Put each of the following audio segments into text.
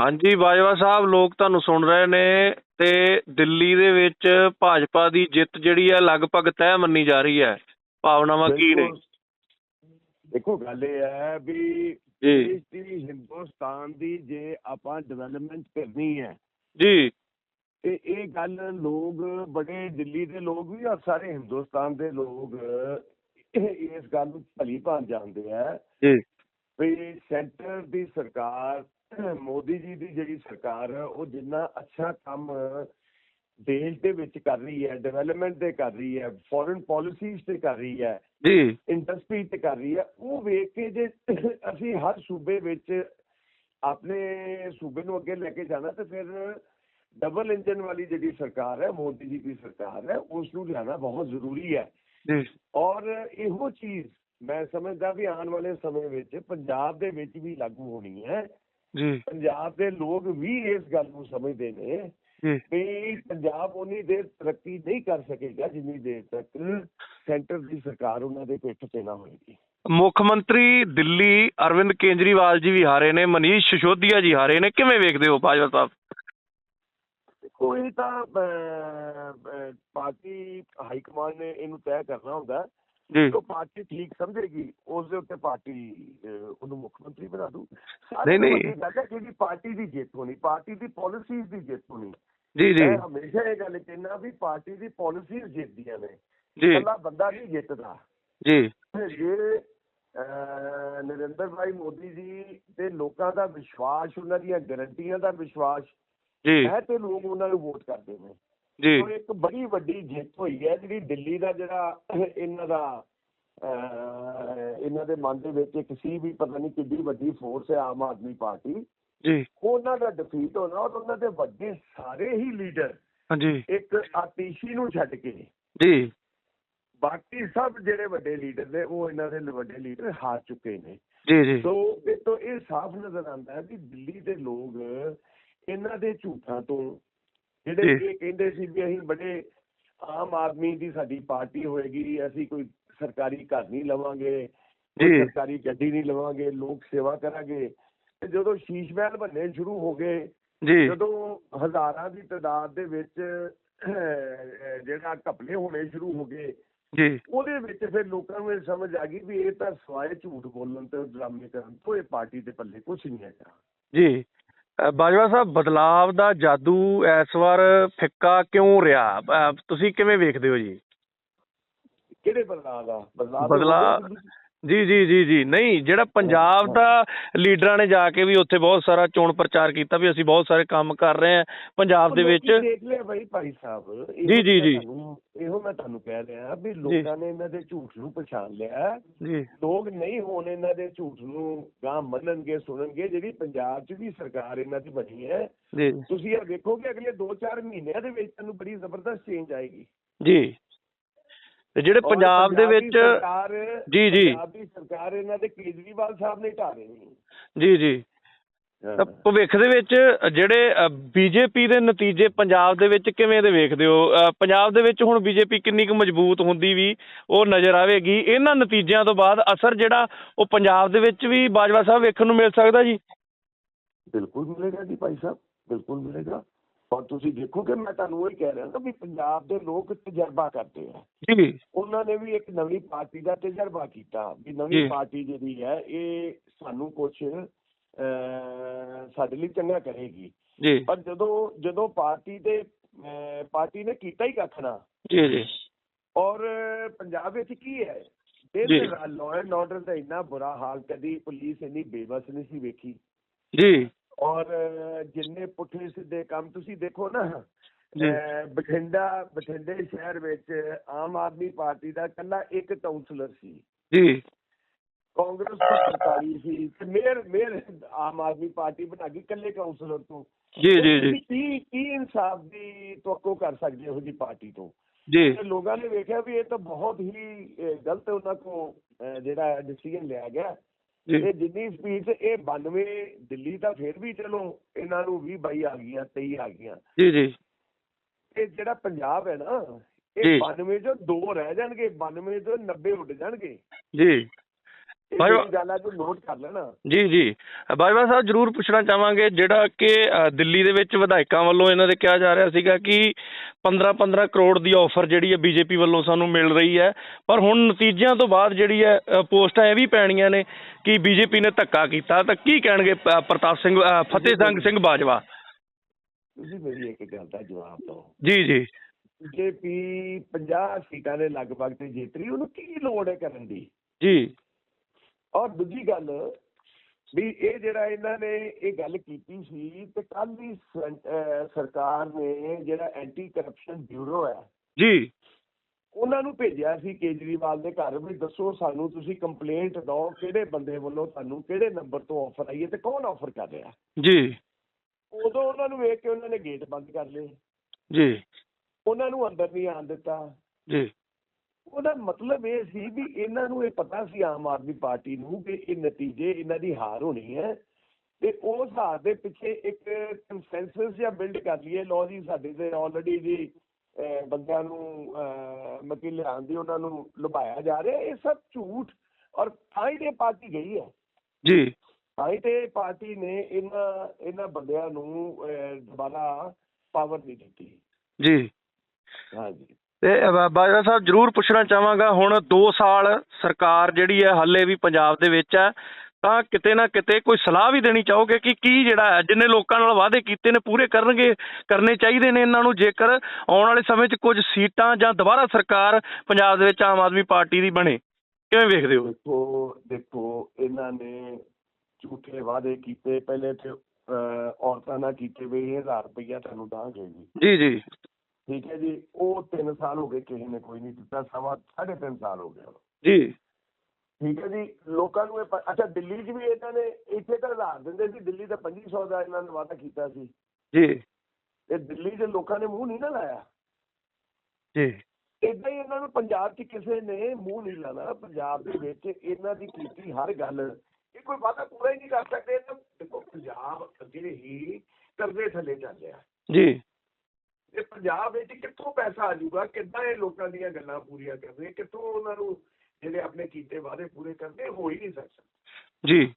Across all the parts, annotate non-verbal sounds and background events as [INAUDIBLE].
ਹਾਂਜੀ ਬਾਜਵਾ ਸਾਹਿਬ ਲੋਕ ਤੁਹਾਨੂੰ ਸੁਣ ਰਹੇ ਨੇ ਤੇ ਦਿੱਲੀ ਦੇ ਵਿੱਚ ਭਾਜਪਾ ਦੀ ਜਿੱਤ ਜਿਹੜੀ ਹੈ ਲਗਭਗ ਤੈਅ ਮੰਨੀ ਜਾ ਰਹੀ ਹੈ। ਭਾਵਨਾਵਾਂ ਕੀ ਨੇ। ਦੇਖੋ ਗੱਲ ਇਹ ਹੈ ਵੀ ਜੀ। ਦੀ ਹਿੰਦੁਸਤਾਨ ਦੀ ਜੇ ਆਪਾਂ ਡਿਵੈਲਪਮੈਂਟ ਕਰਨੀ ਹੈ ਜੀ। ਤੇ ਇਹ ਗੱਲ ਲੋਕ ਬੜੇ ਦਿੱਲੀ ਦੇ ਲੋਕ ਵੀ ਔਰ ਸਾਰੇ ਹਿੰਦੁਸਤਾਨ ਦੇ ਲੋਕ ਇਸ ਗੱਲ ਨੂੰ ਭਲੀ ਭਾਂਤ ਜਾਣਦੇ ਆ ਜੀ। ਵੀ ਸੈਂਟਰ ਦੀ ਸਰਕਾਰ ਮੋਦੀ ਜੀ ਦੀ ਜਿਹੜੀ ਸਰਕਾਰ ਹੈ ਉਹ ਜਿੰਨਾ ਅੱਛਾ ਕੰਮ ਦੇਸ਼ ਦੇ ਵਿੱਚ ਕਰ ਰਹੀ ਹੈ ਡਿਵੈਲਪਮੈਂਟ ਤੇ ਕਰ ਰਹੀ ਹੈ ਫੋਰਨ ਪਾਲਿਸੀਜ਼ ਤੇ ਕਰ ਰਹੀ ਹੈ ਜੀ। ਇੰਡਸਟਰੀ ਤੇ ਕਰ ਰਹੀ ਹੈ ਉਹ ਵੇਖ ਕੇ ਜੇ [COUGHS] ਅਸੀਂ ਹਰ ਸੂਬੇ ਵਿੱਚ ਆਪਣੇ ਸੂਬੇ ਨੂੰ ਅੱਗੇ ਲੈ ਕੇ ਜਾਣਾ ਤੇ ਫਿਰ ਡਬਲ ਇੰਜਨ ਵਾਲੀ ਜਿਹੜੀ ਸਰਕਾਰ ਹੈ ਮੋਦੀ ਜੀ ਦੀ ਸਰਕਾਰ ਹੈ ਉਸ ਨੂੰ ਲਿਆਣਾ ਬਹੁਤ ਜ਼ਰੂਰੀ ਹੈ। ਜੀ। ਔਰ ਇਹੋ ਚੀਜ਼ ਮੈਂ ਸਮਝਦਾ ਵੀ ਆਉਣ ਵਾਲੇ ਸਮੇਂ ਵਿੱਚ ਪੰਜਾਬ ਦੇ ਵਿੱਚ ਵੀ ਲਾਗੂ ਹੋਣੀ ਹੈ। ਜੀ। ਪੰਜਾਬ ਦੇ ਲੋਕ ਵੀ ਇਸ ਗੱਲ ਨੂੰ ਸਮਝਦੇ ਨੇ ਜੀ। ਵੀ ਪੰਜਾਬ ਉਨੀ ਦੇਰ ਤਰੱਕੀ ਨਹੀਂ ਕਰ ਸਕੇਗਾ ਜਿੰਨੀ ਦੇਰ ਤੱਕ ਸੈਂਟਰ ਦੀ ਸਰਕਾਰ ਉਹਨਾਂ ਦੇ ਪਿੱਠ ਤੇ ਨਾ ਹੋਏਗੀ। ਮੁੱਖ ਮੰਤਰੀ ਦਿੱਲੀ ਅਰਵਿੰਦ ਕੇਜਰੀਵਾਲ ਜੀ ਵੀ ਹਾਰੇ ਨੇ ਮਨੀਸ਼ ਸਿਸੋਦੀਆ ਜੀ ਹਾਰੇ ਨੇ ਕਿਵੇਂ ਵੇਖਦੇ ਹੋ ਬਾਜਵਾ ਸਾਹਿਬ? ਦੇਖੋ ਇਹ ਤਾਂ ਪਾਰਟੀ ਹਾਈ ਕਮਾਂਡ ਨੇ ਇਹਨੂੰ ਤੈਅ ਕਰਨਾ ਹੁੰਦਾ। ਹੈ। ਜੀ। ਜੋ ਪਾਰਟੀ ਠੀਕ ਸਮਝੇਗੀ ਉਸ ਦੇ ਉੱਤੇ ਪਾਰਟੀ ਉਹਨੂੰ ਮੁੱਖ ਮੰਤਰੀ ਬਣਾ ਦੂ। ਨਹੀਂ, ਨਹੀਂ। ਗੱਲ ਹੈ ਜਿਹੜੀ ਪਾਰਟੀ ਦੀ ਜਿੱਤ ਹੋਣੀ ਪਾਰਟੀ ਦੀ ਪਾਲਿਸੀਜ਼ ਦੀ ਜਿੱਤ ਹੋਣੀ। ਜੀ ਜੀ। ਹਮੇਸ਼ਾ ਇਹ ਗੱਲ ਕਹਿੰਦਾ ਵੀ ਪਾਰਟੀ ਦੀ ਪਾਲਿਸੀਜ਼ ਜਿੱਤਦੀਆਂ ਨੇ। ਜੀ। ਇਕੱਲਾ ਬੰਦਾ ਨਹੀਂ ਜਿੱਤਦਾ। ਜੀ। ਜੇ ਨਰਿੰਦਰ ਭਾਈ ਮੋਦੀ ਜੀ ਤੇ ਲੋਕਾਂ ਦਾ ਵਿਸ਼ਵਾਸ ਉਹਨਾਂ ਦੀਆਂ ਗਰੰਟੀਆਂ ਦਾ ਵਿਸ਼ਵਾਸ ਜੀ। ਹੈ ਤੇ ਲੋਕ ਉਹਨਾਂ ਨੂੰ ਵੋਟ ਕਰਦੇ ਨੇ। ਜੀ। ਉਹ ਇੱਕ ਬੜੀ ਵੱਡੀ ਜਿੱਤ ਹੋਈ ਹੈ ਜਿਹੜੀ ਦਿੱਲੀ ਦਾ ਜਿਹੜਾ ਇਹਨਾਂ ਦਾ ਇਹਨਾਂ ਦੇ ਮਨ ਦੇ ਵਿੱਚ ਇੱਕ ਸੀ ਵੀ ਪਤਾ ਨਹੀਂ ਕਿੰਨੀ ਵੱਡੀ ਫੋਰਸ ਹੈ ਆਮ ਆਦਮੀ ਪਾਰਟੀ। ਜੀ। ਉਹਨਾਂ ਦਾ ਡਿਫੀਟ ਹੋਣਾ ਔਰ ਉਹਨਾਂ ਦੇ ਵੱਡੇ ਸਾਰੇ ਹੀ ਲੀਡਰ ਹਾਂਜੀ। ਇੱਕ ਆਤੀਸ਼ੀ ਨੂੰ ਛੱਡ ਕੇ। ਜੀ। ਬਾਕੀ ਸਭ ਜਿਹੜੇ ਵੱਡੇ ਲੀਡਰ ਨੇ ਉਹ ਇਹਨਾਂ ਦੇ ਵੱਡੇ ਲੀਡਰ ਹਾਰ ਚੁੱਕੇ ਨੇ। ਜੀ ਜੀ। ਸੋ ਇਹ ਤੋਂ ਇਹ ਸਾਫ਼ ਨਜ਼ਰ ਆਉਂਦਾ ਹੈ ਕਿ ਦਿੱਲੀ ਦੇ ਲੋਕ ਇਹਨਾਂ ਦੇ ਝੂਠਾਂ ਤੋਂ ਜਿਹੜੇ। ਇਹ ਕਹਿੰਦੇ ਸੀ ਵੀ ਅਸੀਂ ਬੜੇ ਆਮ ਆਦਮੀ ਦੀ ਸਾਡੀ ਪਾਰਟੀ ਹੋਏਗੀ ਅਸੀਂ ਕੋਈ ਸਰਕਾਰੀ ਘਰ ਨਹੀਂ ਲਵਾਂਗੇ। ਸਰਕਾਰੀ ਗੱਡੀ ਨਹੀਂ ਲਵਾਂਗੇ ਲੋਕ ਸੇਵਾ ਕਰਾਂਗੇ। ਤੇ ਜਦੋਂ ਸ਼ੀਸ਼ ਮਹਿਲ ਬੰਨੇ ਸ਼ੁਰੂ ਹੋ ਗਏ ਜੀ। ਜਦੋਂ ਹਜ਼ਾਰਾਂ ਦੀ ਤਾਦਾਦ ਦੇ ਵਿੱਚ ਜਿਹੜਾ ਘਪਲੇ ਹੋਣੇ ਸ਼ੁਰੂ ਹੋ ਗਏ ਜੀ। ਉਹਦੇ ਵਿੱਚ ਫਿਰ ਲੋਕਾਂ ਨੂੰ ਇਹ ਸਮਝ ਆ ਗਈ ਵੀ ਇਹ ਤਾਂ ਸਵਾਏ ਝੂਠ ਬੋਲਣ ਤੇ ਡਰਾਮੇ ਕਰਨ ਤੋਂ ਇਹ ਪਾਰਟੀ ਦੇ ਪੱਲੇ ਕੁਝ ਨਹੀਂ ਹੈਗਾ। ਜੀ। ਬਾਜਵਾ ਸਾਹਿਬ ਬਦਲਾਵ ਦਾ ਜਾਦੂ ਇਸ ਵਾਰ ਫਿੱਕਾ ਕਿਉਂ ਰਿਹਾ? ਤੁਸੀਂ ਕਿਵੇਂ ਵੇਖਦੇ ਹੋ ਜੀ? ਕਿਹੜੇ ਬਦਲਾਅ ਦਾ? ਬਦਲਾਅ- ਜੀ ਜੀ ਜੀ ਜੀ। ਨਹੀਂ ਜਿਹੜਾ ਪੰਜਾਬ ਦਾ ਲੀਡਰਾਂ ਨੇ ਜਾ ਕੇ ਵੀ ਉੱਥੇ ਬਹੁਤ ਸਾਰਾ ਚੋਣ ਪ੍ਰਚਾਰ ਕੀਤਾ ਵੀ ਅਸੀਂ ਬਹੁਤ ਸਾਰੇ ਕੰਮ ਕਰ ਰਹੇ ਹਾਂ ਪੰਜਾਬ ਦੇ ਵਿੱਚ। ਦੇਖ ਲਿਆ ਬਈ ਭਾਈ ਸਾਹਿਬ। ਇਹੋ ਜੀ, ਜੀ, ਜੀ। ਇਹੋ ਮੈਂ ਤੁਹਾਨੂੰ ਕਹਿ ਰਿਹਾ ਵੀ ਲੋਕਾਂ ਨੇ ਇਹਨਾਂ ਦੇ ਝੂਠ ਨੂੰ ਪਛਾਣ ਲਿਆ। ਜੀ। ਲੋਕ ਨਹੀਂ ਹੋਣ ਇਹਨਾਂ ਦੇ ਝੂਠ ਨੂੰ ਗਾਂ ਮੰਨਣਗੇ ਸੁਣਨਗੇ ਜਿਹੜੀ ਪੰਜਾਬ 'ਚ ਵੀ ਸਰਕਾਰ ਇਹਨਾਂ ਦੀ ਬਣੀ ਹੈ। ਜੀ। ਤੁਸੀਂ ਇਹ ਵੇਖੋਗੇ ਅਗਲੇ 2-4 ਮਹੀਨਿਆਂ ਦੇ ਵਿੱਚ ਤੁਹਾਨੂੰ ਬੜੀ ਜ਼ਬਰਦਸਤ ਚੇਂਜ ਆਏਗੀ। ਜੀ। ਤੇ ਜਿਹੜੇ ਪੰਜਾਬ ਦੇ ਵਿੱਚ ਜੀ, ਜੀ। ਪੰਜਾਬ ਸਰਕਾਰ ਇਹਨਾਂ ਦੇ ਕੇਜਰੀਵਾਲ ਸਾਹਿਬ ਨੇ ਢਾ ਦੇਣੀ ਜੀ ਜੀ। ਤਾਂ ਭਵਿੱਖ ਦੇ ਵਿੱਚ ਜਿਹੜੇ ਬੀਜੇਪੀ ਦੇ ਨਤੀਜੇ ਪੰਜਾਬ ਦੇ ਵਿੱਚ ਕਿਵੇਂ ਦੇ ਵੇਖਦੇ ਹੋ? ਪੰਜਾਬ ਦੇ ਵਿੱਚ ਹੁਣ ਬੀਜੇਪੀ ਕਿੰਨੀ ਕੁ ਮਜ਼ਬੂਤ ਹੁੰਦੀ ਵੀ ਉਹ ਨਜ਼ਰ ਆਵੇਗੀ? ਇਹਨਾਂ ਨਤੀਜਿਆਂ ਤੋਂ ਬਾਅਦ ਅਸਰ ਜਿਹੜਾ ਉਹ ਪੰਜਾਬ ਦੇ ਵਿੱਚ ਵੀ ਬਾਜਵਾ ਸਾਹਿਬ ਵੇਖਣ ਨੂੰ ਮਿਲ ਸਕਦਾ ਜੀ? ਬਿਲਕੁਲ ਮਿਲੇਗਾ ਜੀ ਭਾਈ ਸਾਹਿਬ ਬਿਲਕੁਲ ਮਿਲੇਗਾ। ਔਰ ਤੁਸੀਂ ਦੇਖੋਗੇ ਮੈਂ ਤੁਹਾਨੂੰ ਉਹ ਹੀ ਕਹਿ ਰਿਹਾ ਨਾ ਵੀ ਪੰਜਾਬ ਦੇ ਲੋਕ ਤਜਰਬਾ ਕਰਦੇ ਆ। ਜੀ। ਉਹਨਾਂ ਨੇ ਵੀ ਇੱਕ ਨਵੀਂ ਪਾਰਟੀ ਦਾ ਤਜਰਬਾ ਕੀਤਾ ਵੀ। ਨਵੀਂ ਪਾਰਟੀ ਜਿਹੜੀ ਹੈ ਇਹ ਸਾਨੂੰ ਕੁਝ ਸਾਡੇ ਲਈ ਚੰਗਾ ਕਰੇਗੀ। ਜੀ। ਪਰ ਜਦੋਂ ਜਦੋਂ ਪਾਰਟੀ ਦੇ ਪਾਰਟੀ ਨੇ ਕੀਤਾ ਹੀ ਕੱਖ ਨਾ ਜੀ ਜੀ। ਔਰ ਪੰਜਾਬ ਵਿੱਚ ਕੀ ਹੈ। ਇਹ ਲਾਅ ਐਂਡ ਆਰਡਰ ਦਾ ਇੰਨਾ ਬੁਰਾ ਹਾਲ ਕਦੀ ਪੁਲਿਸ ਇੰਨੀ ਬੇਬਸ ਨਹੀਂ ਸੀ ਵੇਖੀ। ਜੀ। ਔਰ ਜਿੰਨੇ ਪੁੱਠੇ ਸਿੱਧੇ ਕੰਮ ਤੁਸੀਂ ਦੇਖੋ ਨਾ ਬਠਿੰਡਾ ਬਠਿੰਡੇ ਸ਼ਹਿਰ ਵਿੱਚ ਆਮ ਆਦਮੀ ਪਾਰਟੀ ਦਾ ਕੱਲਾ ਇੱਕ ਕਾਉਂਸਲਰ ਸੀ। ਜੀ। ਕਾਂਗਰਸ ਦੀ ਸਰਕਾਰੀ ਸੀ ਤੇ mayor mayor Aam Aadmi party ਬਣਾ ਗਈ ਕੱਲੇ ਕਾਉਂਸਲਰ ਤੋਂ। ਜੀ ਜੀ ਜੀ। ਕੀ ਕੀ ਇਨਸਾਫ ਦੀ ਤਵੱਕੋ ਕਰ ਸਕਦੇ ਹੋ ਜੀ ਪਾਰਟੀ ਤੋਂ। ਜੀ। ਲੋਕਾਂ ਨੇ ਵੇਖਿਆ ਵੀ ਇਹ ਤਾਂ ਬਹੁਤ ਹੀ ਗਲਤ ਉਹਨਾਂ ਕੋ ਜਿਹੜਾ ਡਿਸੀਜਨ ਲਿਆ ਗਿਆ। ਇਹ ਜਿੰਨੀ ਸਪੀਡ ਇਹ 92 ਦਿੱਲੀ ਤਾਂ ਫਿਰ ਵੀ ਚਲੋ ਇਹਨਾਂ ਨੂੰ 20 22 ਆ ਗਈਆਂ 23 ਆ ਗਈਆਂ। ਜੀ ਜੀ। ਇਹ ਜਿਹੜਾ ਪੰਜਾਬ ਹੈ ਨਾ। ਇਹ 92 ਚੋਂ ਦੋ ਰਹਿ ਜਾਣਗੇ 92 ਤੋਂ 90 ਉੱਡ ਜਾਣਗੇ। ਜੀ। ਇਹ ਗੱਲ ਆ ਨੋਟ ਕਰ ਲੈਣਾ। ਜੀ ਜੀ। ਬਾਜਵਾ ਸਾਹਿਬ ਜਰੂਰ ਪੁੱਛਣਾ ਚਾਹਾਂਗੇ ਜਿਹੜਾ ਕਿ ਦਿੱਲੀ ਦੇ ਵਿੱਚ ਵਿਧਾਇਕਾਂ ਵੱਲੋਂ ਇਹਨਾਂ ਦੇ ਕਿਹਾ ਜਾ ਰਿਹਾ ਸੀਗਾ ਕਿ 15-15 ਕਰੋੜ ਦੀ ਆਫਰ ਜਿਹੜੀ ਹੈ ਬੀਜੇਪੀ ਵੱਲੋਂ ਸਾਨੂੰ ਮਿਲ ਰਹੀ ਹੈ। ਪਰ ਹੁਣ ਨਤੀਜਿਆਂ ਤੋਂ ਬਾਅਦ ਜਿਹੜੀ ਹੈ ਪੋਸਟਾਂ ਇਹ ਵੀ ਪੈਣੀਆਂ ਨੇ ਕਿ ਬੀਜੇਪੀ ਨੇ ਧੱਕਾ ਕੀਤਾ। ਤਾਂ ਕੀ ਕਹਿਣਗੇ ਪ੍ਰਤਾਪ ਸਿੰਘ ਫਤਿਹ ਸਿੰਘ ਸਿੰਘ ਬਾਜਵਾ? ਤੁਸੀਂ ਮੇਰੀ ਇੱਕ ਗੱਲ ਦਾ ਜਵਾਬ ਦਿਓ। ਜੀ ਜੀ। ਬੀਜੇਪੀ 50 ਸੀਟਾਂ ਦੇ ਲਗਭਗ ਤੇ ਜਿੱਤ ਰਹੀ ਉਹਨੂੰ ਕੀ ਲੋੜ ਹੈ ਕਰਨ ਦੀ? ਜੀ। ਔਰ ਦੂਜੀ ਗੱਲ ਵੀ ਇਹ ਜਿਹੜਾ ਇਹਨਾਂ ਨੇ ਇਹ ਗੱਲ ਕੀਤੀ ਸੀ ਤੇ ਕੱਲ ਵੀ ਸਰਕਾਰ ਨੇ ਜਿਹੜਾ ਐਂਟੀ ਕਰਪਸ਼ਨ ਬਿਊਰੋ ਹੈ ਜੀ। ਉਹਨਾਂ ਨੂੰ ਭੇਜਿਆ ਸੀ ਕੇਜਰੀਵਾਲ ਦੇ ਘਰ ਵੀ ਦੱਸੋ ਸਾਨੂੰ ਤੁਸੀਂ ਕੰਪਲੇਂਟ ਦਿਓ ਕਿਹੜੇ ਬੰਦੇ ਵੱਲੋਂ ਤੁਹਾਨੂੰ ਕਿਹੜੇ ਨੰਬਰ ਤੋਂ ਆਫਰ ਆਈ ਹੈ ਤੇ ਕੌਣ ਆਫਰ ਕਰ ਰਿਹਾ। ਜੀ। ਉਦੋਂ ਉਹਨਾਂ ਨੂੰ ਵੇਖ ਕੇ ਉਹਨਾਂ ਨੇ ਗੇਟ ਬੰਦ ਕਰ ਲਏ। ਜੀ। ਉਹਨਾਂ ਨੂੰ ਅੰਦਰ ਨਹੀਂ ਆਉਣ ਦਿੱਤਾ। ਜੀ। ਉਹਦਾ ਮਤਲਬ ਇਹ ਸੀ ਵੀ ਇਹਨਾਂ ਨੂੰ ਇਹ ਪਤਾ ਸੀ ਆਮ ਆਦਮੀ ਪਾਰਟੀ ਨੂੰ ਕਿ ਇਹ ਨਤੀਜੇ ਇਹਨਾਂ ਦੀ ਹਾਰ ਹੋਣੀ ਹੈ ਤੇ ਉਸ ਹਾਰ ਦੇ ਪਿੱਛੇ ਇੱਕ ਕੰਸੈਂਸਸ ਜਾਂ ਬਿਲਡ ਕਰ ਲਈਏ। ਲੋ ਜੀ ਸਾਡੇ ਤੇ ਆਲਰੇਡੀ ਜੀ ਬੰਦਿਆਂ ਨੂੰ ਮਤਲਬ ਲਿਆਉਣ ਦੀ ਉਹਨਾਂ ਨੂੰ ਲੁਭਾਇਆ ਜਾ ਰਿਹਾ। ਇਹ ਸਭ ਝੂਠ ਔਰ ਥਾਈ ਦੇ ਪਾਰਟੀ ਗਈ ਹੈ। ਜੀ। ਥਾਈ ਤੇ ਪਾਰਟੀ ਨੇ ਇਹਨਾਂ ਇਹਨਾਂ ਬੰਦਿਆਂ ਨੂੰ ਦੁਬਾਰਾ ਪਾਵਰ ਨਹੀਂ ਦਿੱਤੀ। ਜੀ। ਹਾਂਜੀ। ਤੇ ਬਾਜਵਾ ਸਾਹਿਬ ਜਰੂਰ ਪੁੱਛਣਾ ਚਾਹਾਂਗਾ ਹੁਣ 2 ਸਾਲ ਸਰਕਾਰ ਜਿਹੜੀ ਹੈ ਹੱਲੇ ਵੀ ਪੰਜਾਬ ਦੇ ਵਿੱਚ ਹੈ ਤਾਂ ਕਿਤੇ ਨਾ ਕਿਤੇ ਕੋਈ ਸਲਾਹ ਵੀ ਦੇਣੀ ਚਾਹੋਗੇ ਕਿ ਕੀ ਜਿਹੜਾ ਹੈ ਜਿੰਨੇ ਲੋਕਾਂ ਨਾਲ ਵਾਅਦੇ ਕੀਤੇ ਨੇ ਪੂਰੇ ਕਰਨਗੇ ਕਰਨੇ ਚਾਹੀਦੇ ਨੇ ਇਹਨਾਂ ਨੂੰ? ਜੇਕਰ ਆਉਣ ਵਾਲੇ ਸਮੇਂ 'ਚ ਕੁਝ ਸੀਟਾਂ ਜਾਂ ਦੁਬਾਰਾ ਸਰਕਾਰ ਪੰਜਾਬ ਦੇ ਵਿੱਚ ਆਮ ਆਦਮੀ ਪਾਰਟੀ ਦੀ ਬਣੇ ਕਿਵੇਂ ਵੇਖਦੇ ਹੋ? ਦੇਖੋ ਦੇਖੋ ਇਹਨਾਂ ਨੇ ਝੂਠੇ ਵਾਅਦੇ ਕੀਤੇ ਪਹਿਲੇ ਤੇ ਔਰਤਾਂ ਨਾਲ ਕੀਤੇ ਵੀ ਇਹ 1000 ਰੁਪਈਆ ਤੁਹਾਨੂੰ ਦਾਂਗੇ ਜੀ। ਜੀ ਜੀ। ਠੀਕ ਹੈ ਜੀ ਉਹ 3 ਸਾਲ ਹੋ ਗਏ ਕਿਸੇ ਨੇ ਕੋਈ ਨਹੀਂ ਦਿੱਤਾ ਸਵਾ ਸਾਢੇ ਤਿੰਨ ਸਾਲ ਹੋ ਗਏ ਜੀ। ਠੀਕ ਹੈ ਜੀ ਲੋਕਾਂ ਨੂੰ ਇਹ ਅੱਛਾ ਦਿੱਲੀ 'ਚ ਵੀ ਇਹਨਾਂ ਨੇ ਇੱਥੇ ਤਾਂ 1000 ਦਿੰਦੇ ਸੀ ਦਿੱਲੀ ਤਾਂ 2500 ਦਾ ਇਹਨਾਂ ਨੇ ਵਾਅਦਾ ਕੀਤਾ ਸੀ। ਜੀ। ਤੇ ਦਿੱਲੀ 'ਚ ਲੋਕਾਂ ਨੇ ਮੂੰਹ ਨਹੀਂ ਨਾ ਲਾਇਆ। ਜੀ। ਇਦਾਂ ਹੀ ਇਹਨਾਂ ਨੂੰ ਪੰਜਾਬ 'ਚ ਕਿਸੇ ਨੇ ਮੂੰਹ ਨਹੀਂ ਲਾਣਾ। ਪੰਜਾਬ ਦੇ ਵਿੱਚ ਇਹਨਾਂ ਦੀ ਕੀਤੀ ਹਰ ਗੱਲ। ਇਹ ਕੋਈ ਵਾਅਦਾ ਪੂਰਾ ਹੀ ਨਹੀਂ ਕਰ ਸਕਦੇ। ਤਾਂ ਦੇਖੋ ਪੰਜਾਬ ਅੱਗੇ ਹੀ ਕਰਜ਼ੇ ਥੱਲੇ ਚੱਲ ਰਿਹਾ। ਜੀ। ਇਹ ਪੰਜਾਬ ਵਿੱਚ ਕਿੱਥੋਂ ਪੈਸਾ ਆ ਜਾਊਗਾ? ਕਿੱਦਾਂ ਇਹ ਲੋਕਾਂ ਦੀਆਂ ਗੱਲਾਂ ਪੂਰੀਆਂ ਕਰਨੇ ਕਿੱਥੋਂ ਉਹਨਾਂ ਨੂੰ ਜਿਹੜੇ ਆਪਣੇ ਕੀਤੇ ਵਾਅਦੇ ਪੂਰੇ ਕਰਨੇ ਹੋ ਹੀ ਨਹੀਂ ਸਕਦੇ। ਜੀ।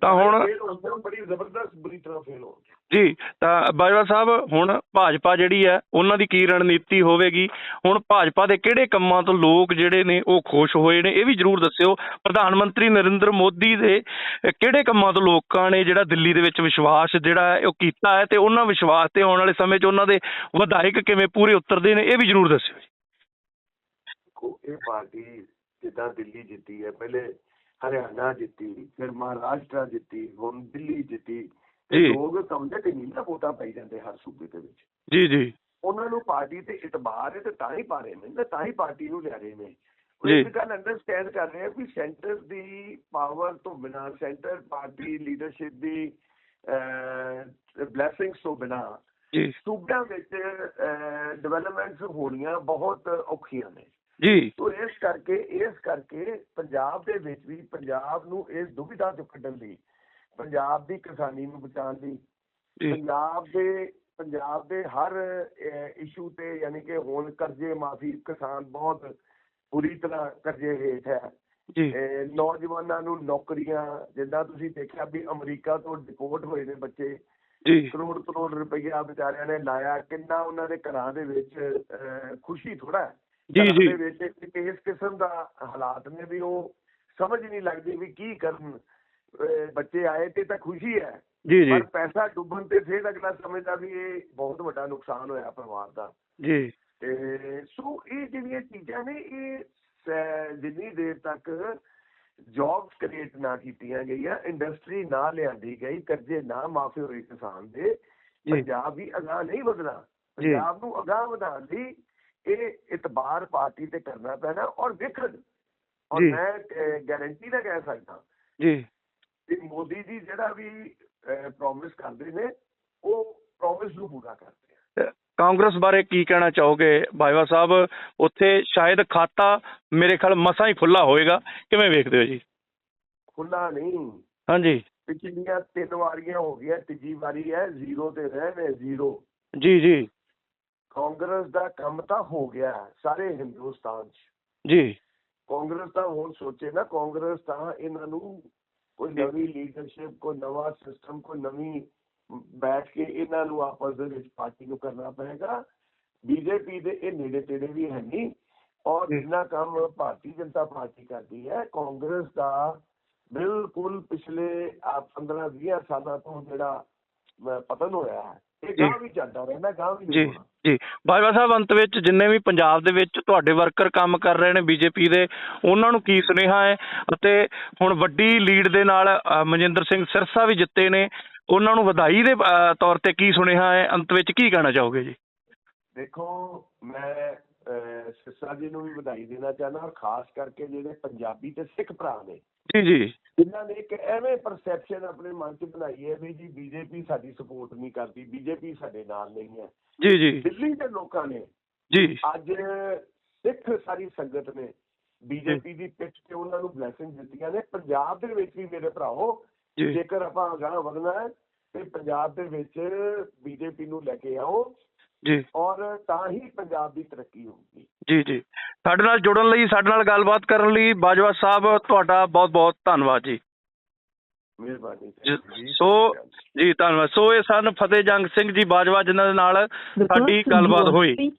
ਤਾਂ ਹੁਣ ਹੋ, ਬੜੀ ਜ਼ਬਰਦਸਤ ਬੁਰੀ ਤਰ੍ਹਾਂ ਫੇਲ ਹੋਣਗੇ ਜੀ ਤਾਂ ਬਾਜਵਾ ਸਾਹਿਬ ਹੁਣ ਭਾਜਪਾ ਜਿਹੜੀ ਹੈ ਉਹਨਾਂ ਦੀ ਕੀ ਰਣਨੀਤੀ ਹੋਵੇਗੀ? ਹੁਣ ਭਾਜਪਾ ਦੇ ਕਿਹੜੇ ਕੰਮਾਂ ਤੋਂ ਲੋਕ ਜਿਹੜੇ ਨੇ ਉਹ ਖੁਸ਼ ਹੋਏ ਨੇ? ਇਹ ਵੀ ਜਰੂਰ ਦੱਸਿਓ। ਪ੍ਰਧਾਨ ਮੰਤਰੀ ਨਰਿੰਦਰ ਮੋਦੀ ਦੇ ਕਿਹੜੇ ਕੰਮਾਂ ਤੋਂ ਲੋਕਾਂ ਨੇ ਜਿਹੜਾ ਦਿੱਲੀ ਦੇ ਵਿੱਚ ਵਿਸ਼ਵਾਸ ਜਿਹੜਾ ਹੈ ਉਹ ਕੀਤਾ ਹੈ? ਤੇ ਉਹਨਾਂ ਵਿਸ਼ਵਾਸ ਤੇ ਆਉਣ ਵਾਲੇ ਸਮੇਂ 'ਚ ਉਹਨਾਂ ਦੇ ਵਿਧਾਇਕ ਕਿਵੇਂ ਪੂਰੇ ਉਤਰਦੇ ਨੇ ਇਹ ਵੀ ਜਰੂਰ ਦੱਸਿਓ ਜੀ। ਇਹ ਪਾਰਟੀ ਜਿੱਦਾਂ ਦਿੱਲੀ ਜਿੱਤੀ ਹੈ ਪਹਿਲੇ ਹਰਿਆਣਾ ਜਿੱਤੀ ਫਿਰ ਮਹਾਰਾਸ਼ਟਰ ਜਿੱਤੀ ਹੁਣ ਦਿੱਲੀ ਜਿੱਤੀ ਤੇ। ਲੋਕ ਸਮਝਦੇ ਕਿ ਨਹੀਂ ਨਾ ਵੋਟਾਂ ਪਾਈ ਜਾਂਦੇ ਹਰ ਸੂਬੇ ਦੇ ਵਿੱਚ। ਜੀ ਜੀ। ਉਹਨਾਂ ਨੂੰ ਪਾਰਟੀ ਤੇ ਇਤਬਾਰ ਹੈ ਤੇ ਤਾਂ ਹੀ ਪਾ ਰਹੇ ਨੇ ਤੇ ਹੀ ਪਾਰਟੀ ਨੂੰ ਲਿਆ ਰਹੇ ਨੇ। ਇੱਕ ਗੱਲ ਅੰਡਰਸਟੈਂਡ ਕਰ ਰਹੇ ਆ ਕਿ ਸੈਂਟਰ ਦੀ ਪਾਵਰ ਤੋਂ ਬਿਨਾ ਸੈਂਟਰ ਪਾਰਟੀ ਲੀਡਰਸ਼ਿਪ ਦੀ ਬਲੇਸਿੰਗਸ ਤੋਂ ਬਿਨਾ ਜੀ। ਸੂਬਿਆਂ ਵਿੱਚ ਡਿਵੈਲਪਮੈਂਟਸ ਹੋਣੀਆਂ ਬਹੁਤ ਔਖੀਆਂ ਨੇ। ਜੀ। ਤੋ ਇਸ ਕਰਕੇ ਇਸ ਕਰਕੇ ਪੰਜਾਬ ਦੇ ਵਿੱਚ ਵੀ ਪੰਜਾਬ ਨੂੰ ਇਸ ਦੁਵਿਧਾ ਤੋਂ ਕੱਢਣ ਲਈ ਪੰਜਾਬ ਦੀ ਕਿਸਾਨੀ ਨੂੰ ਬਚਾਉਣ ਲਈ ਪੰਜਾਬ ਦੇ ਪੰਜਾਬ ਦੇ ਹਰ ਇਸ਼ੂ ਤੇ ਯਾਨੀ ਕਿ ਹੁਣ ਕਰਜ਼ੇ ਮਾਫੀ ਕਿਸਾਨ ਬਹੁਤ ਬੁਰੀ ਤਰ੍ਹਾਂ ਕਰਜ਼ੇ ਹੇਠ ਹੈ। ਜੀ। ਨੌਜਵਾਨਾਂ ਨੂੰ ਨੌਕਰੀਆਂ ਜਿੱਦਾਂ ਤੁਸੀਂ ਦੇਖਿਆ ਵੀ ਅਮਰੀਕਾ ਤੋਂ ਡਿਪੋਰਟ ਹੋਏ ਨੇ ਬੱਚੇ ਜੀ। ਕਰੋੜ ਕਰੋੜ ਰੁਪਈਆ ਵਿਚਾਰਿਆਂ ਨੇ ਲਾਇਆ ਕਿੰਨਾ ਉਹਨਾਂ ਦੇ ਘਰਾਂ ਦੇ ਵਿੱਚ ਖੁਸ਼ੀ ਥੋੜਾ ਹੈ। ਜੀ, ਜੀ। ਦੇ ਵਿੱਚ ਇੱਕ ਇਸ ਕਿਸਮ ਦਾ ਹਾਲਾਤ ਨੇ ਵੀ ਉਹ ਸਮਝ ਨਹੀਂ ਲੱਗਦੀ ਵੀ ਕੀ ਕਰਨ ਬੱਚੇ ਆਏ ਤੇ ਤਾਂ ਖੁਸ਼ੀ ਹੈ ਜੀ ਜੀ ਪਰ ਪੈਸਾ ਡੁੱਬਣ ਤੇ ਫਿਰ ਅਗਲਾ ਸਮਝਦਾ ਵੀ ਇਹ ਬਹੁਤ ਵੱਡਾ ਨੁਕਸਾਨ ਹੋਇਆ ਪਰਿਵਾਰ ਦਾ ਜੀ ਤੇ ਸੋ ਇਹ ਜਿਹੜੀਆਂ ਚੀਜ਼ਾਂ ਨੇ ਇਹ ਜਿੰਨੀ ਦੇਰ ਤੱਕ ਜੌਬਸ ਕ੍ਰੀਏਟ ਨਾ ਕੀਤੀਆਂ ਗਈਆਂ ਇੰਡਸਟਰੀ ਨਾ ਲਿਆਂਦੀ ਗਈ ਕਰਜ਼ੇ ਨਾ ਮਾਫੀ ਹੋਏ ਕਿਸਾਨ ਦੇ। ਪੰਜਾਬ ਵੀ ਅਗਾਹ ਨਹੀਂ ਵਧਣਾ। ਪੰਜਾਬ ਨੂੰ ਅਗਾਹ ਵਧਾਉਣ ਲਈ ਇਹ ਇਤਬਾਰ ਪਾਰਟੀ ਤੇ ਕਰਨਾ ਪੈਣਾ ਔਰ ਵਿਖਣ। ਔਰ। ਮੈਂ ਗਾਰੰਟੀ ਨਾਲ ਕਹਿ ਸਕਦਾ। ਜੀ। ਕਿ ਮੋਦੀ ਜੀ ਜਿਹੜਾ ਵੀ ਪ੍ਰੋਮਿਸ ਕਰਦੇ ਨੇ ਉਹ ਪ੍ਰੋਮਿਸ ਨੂੰ ਪੂਰਾ ਕਰਦੇ ਆ। ਕਾਂਗਰਸ ਬਾਰੇ ਕੀ ਕਹਿਣਾ ਚਾਹੋਗੇ ਬਾਜਵਾ ਸਾਹਿਬ? ਉੱਥੇ ਸ਼ਾਇਦ ਖਾਤਾ ਮੇਰੇ ਖਿਆਲ ਮਸਾਂ ਹੀ ਖੁੱਲਾ ਹੋਏਗਾ। ਕਿਵੇਂ ਵੇਖਦੇ ਹੋ ਜੀ? ਖੁੱਲਾ ਨਹੀਂ। ਹਾਂਜੀ। ਪਿਛਲੀਆਂ ਤਿੰਨ ਵਾਰੀਆਂ ਹੋ ਗਈਆਂ ਤੀਜੀ ਵਾਰੀ ਹੈ ਜ਼ੀਰੋ ਤੇ ਰਹੇ ਨੇ ਜ਼ੀਰੋ। ਜੀ ਜੀ। ਕਾਂਗਰਸ ਦਾ ਕੰਮ ਤਾਂ ਹੋ ਗਿਆ ਸਾਰੇ ਹਿੰਦੁਸਤਾਨ 'ਚ ਜੀ ਕਾਂਗਰਸ ਤਾਂ ਹੁਣ ਸੋਚੇ ਨਾ ਕਾਂਗਰਸ ਤਾਂ ਇਹਨਾਂ ਨੂੰ ਕੋਈ ਨਵੀਂ ਲੀਡਰਸ਼ਿਪ ਕੋਈ ਨਵਾਂ ਸਿਸਟਮ ਕੋਈ ਨਵੀਂ ਬੈਠ ਕੇ ਇਹਨਾਂ ਨੂੰ ਆਪਸ ਦੇ ਵਿੱਚ ਪਾਰਟੀ ਨੂੰ ਕਰਨਾ ਪਏਗਾ ਬੀਜੇਪੀ ਦੇ ਇਹ ਨੇੜੇ ਤੇੜੇ ਵੀ ਹੈ ਨਹੀਂ ਔਰ। ਜਿੰਨਾ ਕੰਮ ਭਾਰਤੀ ਜਨਤਾ ਪਾਰਟੀ ਕਰਦੀ ਹੈ ਕਾਂਗਰਸ ਦਾ ਬਿਲਕੁਲ ਪਿਛਲੇ 15 20 ਸਾਲਾਂ ਤੋਂ ਜਿਹੜਾ ਪਤਨ ਹੋਇਆ ਹੈ ਇਹ। ਗਾਂ ਵੀ ਚੱਲਦਾ ਰਹਿੰਦਾ ਗਾਂ ਵੀ। ਜੀ ਬਾਜਵਾ ਸਾਹਿਬ, ਅੰਤ ਵਿੱਚ ਜਿੰਨੇ ਵੀ ਪੰਜਾਬ ਦੇ ਵਿੱਚ ਤੁਹਾਡੇ ਵਰਕਰ ਕੰਮ ਕਰ ਰਹੇ ਨੇ ਬੀਜੇਪੀ ਦੇ, ਉਹਨਾਂ ਨੂੰ ਕੀ ਸੁਨੇਹਾ ਹੈ? ਅਤੇ ਹੁਣ ਵੱਡੀ ਲੀਡ ਦੇ ਨਾਲ ਮਨਜਿੰਦਰ ਸਿੰਘ ਸਿਰਸਾ ਵੀ ਜਿੱਤੇ ਨੇ, ਉਹਨਾਂ ਨੂੰ ਵਧਾਈ ਦੇ ਤੌਰ ਤੇ ਕੀ ਸੁਨੇਹਾ ਹੈ? ਅੰਤ ਵਿੱਚ ਕੀ ਕਹਿਣਾ ਚਾਹੋਗੇ ਜੀ? ਦੇਖੋ, ਮੈਂ ਸਿਰਸਾ ਜੀ ਨੂੰ ਵੀ ਵਧਾਈ ਦੇਣਾ ਚਾਹੁੰਦਾ ਔਰ ਖਾਸ ਕਰਕੇ ਜਿਹੜੇ ਪੰਜਾਬੀ ਤੇ ਸਿੱਖ ਭਰਾ ਨੇ ਜੀ ਜੀ। ਜਿਨ੍ਹਾਂ ਨੇ ਇੱਕ ਐਵੇਂ ਪਰਸੈਪਸ਼ਨ ਆਪਣੇ ਮਨ 'ਚ ਬਣਾਈ ਹੈ ਵੀ ਜੀ ਬੀਜੇਪੀ ਸਾਡੀ ਸਪੋਰਟ ਨਹੀਂ ਕਰਦੀ ਬੀਜੇਪੀ ਸਾਡੇ ਨਾਲ ਨਹੀਂ ਹੈ। ਜੀ ਜੀ। ਦਿੱਲੀ ਦੇ ਲੋਕਾਂ ਨੇ ਜੀ। ਅੱਜ ਸਿੱਖ ਸਾਰੀ ਸੰਗਤ ਨੇ ਬੀਜੇਪੀ ਦੀ ਪਿੱਛ ਤੇ ਉਹਨਾਂ ਨੂੰ ਬਲੇਸਿੰਗ ਦਿੱਤੀਆਂ ਨੇ। ਪੰਜਾਬ ਦੇ ਵਿੱਚ ਵੀ ਮੇਰੇ ਭਰਾਓ ਜੇਕਰ ਆਪਾਂ ਅਗਾਂਹ ਵਧਣਾ ਹੈ ਤੇ ਪੰਜਾਬ ਦੇ ਵਿੱਚ ਬੀਜੇਪੀ ਨੂੰ ਲੈ ਕੇ ਆਓ। ਜੀ। ਔਰ ਤਾਂ ਹੀ ਪੰਜਾਬ ਦੀ ਤਰੱਕੀ ਹੋਊਗੀ। ਜੀ ਜੀ। ਸਾਡੇ ਨਾਲ ਜੁੜਨ ਲਈ ਸਾਡੇ ਨਾਲ ਗੱਲਬਾਤ ਕਰਨ ਲਈ ਬਾਜਵਾ ਸਾਹਿਬ ਤੁਹਾਡਾ ਬਹੁਤ ਬਹੁਤ ਧੰਨਵਾਦ ਜੀ। ਮਿਹਰਬਾਨੀ ਜੀ, ਜੀ ਸੋ ਜੀ ਧੰਨਵਾਦ। ਸੋ ਇਹ ਸਨ ਫਤਿਹ ਜੰਗ ਸਿੰਘ ਜੀ ਬਾਜਵਾ ਜਿਨ੍ਹਾਂ ਦੇ ਨਾਲ ਸਾਡੀ ਗੱਲਬਾਤ ਹੋਈ।